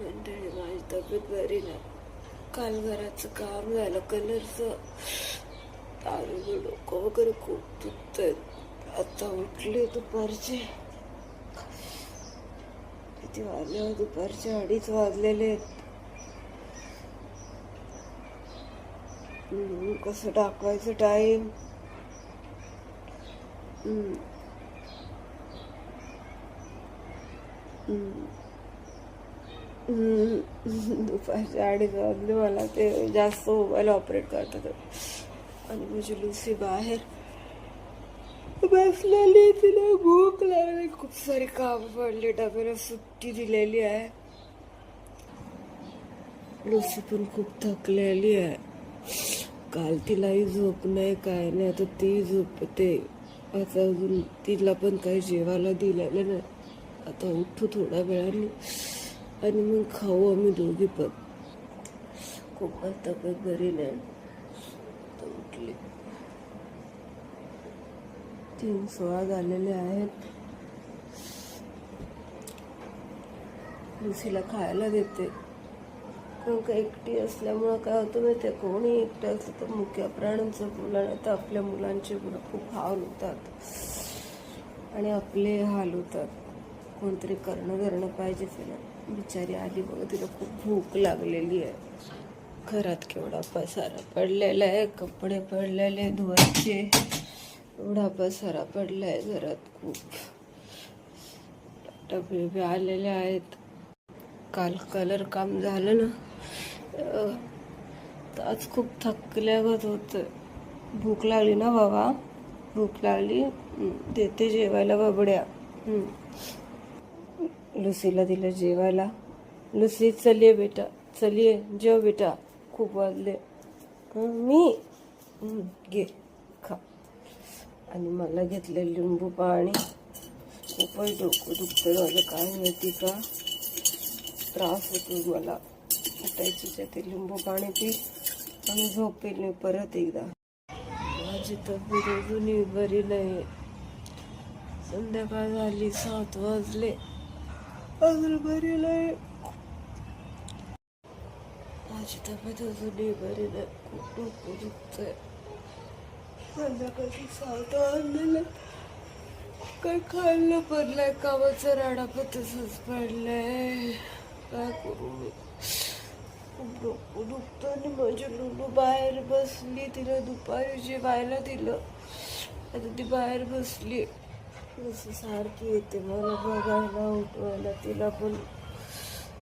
मंडळी माझी तब्येत बरी नाही. काल घराचं काम झालं कलरचं दारू डोकं वगैरे खूप दुखत आता उठले दुपारचे. किती वाजले हो, दुपारचे अडीच वाजलेले आहेत. हम्म, कसं टाकवायचं टाईम दुपारच्या अडीच वाजले मला ते जास्त मोबाईल ऑपरेट करतात. आणि माझी लुसी बाहेर बसलेली तिला भूक लागली. खूप सारी काम पडली डब्याला सुट्टी दिलेली आहे. लुसी पण खूप थकलेली आहे. काल तिलाही झोप नाही काय नाही आता ती झोपते. आता अजून तिला पण काही जेवायला दिलेलं नाही. आता उठू थोड्या वेळाने. आणि मग खाऊ आम्ही दोघी पण. खूपच तब्येत बरी नाही उठली. तीन सोळा झालेले आहेत. लुसीला खायला देते. कारण का एकटी असल्यामुळं काय होतं माहिती आहे? कोणी एकटं असलं तर मुख्य प्राण्यांचं मुलांना तर आपल्या मुलांचे मुलं खूप हाल होतात. आणि आपले हाल होतात. कोणतरी करणं करणं पाहिजे तिला. बिचारी आली बघा तिला खूप भूक लागलेली आहे. घरात केवढा पसारा पडलेला आहे कपडे पडलेले धुवायचे एवढा पसारा आहे घरात खूप. डबे बिबे आलेले आहेत. काल कलर काम झालं ना आज खूप थकल्यागत होत भूक लागली ना बाबा? भूक लागली देते जेवायला बाबड्या. लुसीला दिलं जेवायला. लुसी चलिये बेटा चलिये जेव बेटा. खूप वाजले. मी? घे खा. आणि मला घेतलं लिंबू पाणी. खूपच डोकं दुखतं माझं काय माहिती का? त्रास होतो मला. उठायची ते लिंबू पाणी पी आणि झोपेल मी परत एकदा. माझी तब्येत अजूनही बरी नाही संध्याकाळ झाली सात वाजले. अजून बरी नाही. माझी तब्येत अजूनही बरी नाही. खूप डोकं दुखतंय संध्याकाळची सात वाजलेले काय खाल्लं पडलंय कामाचा राडा पण तसंच पडलंय. काय करू मी? खूप डोकं दुखतं आणि माझी लुलू बाहेर बसली. तिला दुपारी जेवायला दिलं. आता ती बाहेर बसली. जसं सारखी येते मला बघायला उठवायला तिला पण